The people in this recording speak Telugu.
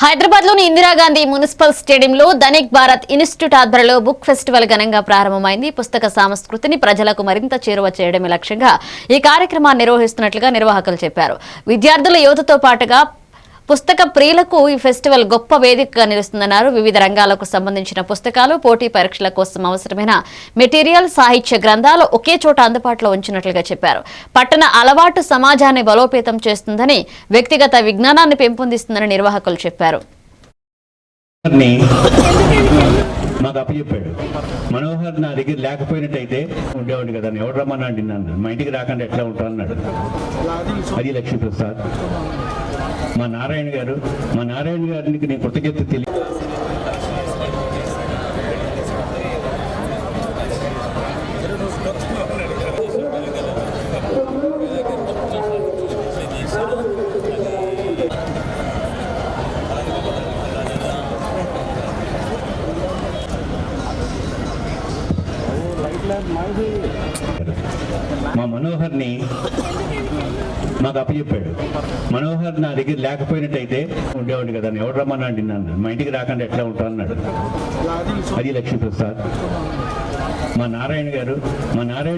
హైదరాబాద్లోని ఇందిరాగాంధీ మున్సిపల్ స్టేడియంలో ధనిక్ భారత్ ఇన్స్టిట్యూట్ ఆధ్వర్యంలో బుక్ ఫెస్టివల్ ఘనంగా ప్రారంభమైంది. పుస్తక సంస్కృతిని ప్రజలకు మరింత చేరువ చేయడమే లక్ష్యంగా ఈ కార్యక్రమాన్ని నిర్వహిస్తున్నట్లుగా నిర్వాహకులు చెప్పారు. విద్యార్థుల యువతతో పాటుగా పుస్తక ప్రియులకు ఈ ఫెస్టివల్ గొప్ప వేదికగా నిలుస్తుందన్నారు. వివిధ రంగాలకు సంబంధించిన పుస్తకాలు పోటీ పరీక్షల కోసం అవసరమైన మెటీరియల్ సాహిత్య గ్రంథాలు ఒకే చోట అందుబాటులో ఉంచినట్లుగా చెప్పారు. పట్టణ అలవాటు సమాజాన్ని బలోపేతం చేస్తుందని వ్యక్తిగత విజ్ఞానాన్ని పెంపొందిస్తుందని నిర్వాహకులు చెప్పారు. నాకు అప్పచెప్పాడు. మనోహర్ నా దగ్గర లేకపోయినట్టయితే ఉండేవాడిని కదా ఎవడు రమ్మన్నాడు నిన్న? మా ఇంటికి రాకుండా ఎట్లా ఉంటా అన్నాడు అది లక్ష్మీప్రసాద్ మా నారాయణ గారు మా నారాయణ గారికి నేను కృతజ్ఞత తెలియ మా మనోహర్ని నాకు అప్పచెప్పాడు. మనోహర్ నా దగ్గర లేకపోయినట్టయితే ఉండేవాడిని కదా ఎవడు రమ్మన్నాడు నన్ను మా ఇంటికి రాకుండా ఎట్లా ఉంటా అన్నాడు. అది లక్ష్మీప్రసాద్. మా నారాయణ గారు మా నారాయణ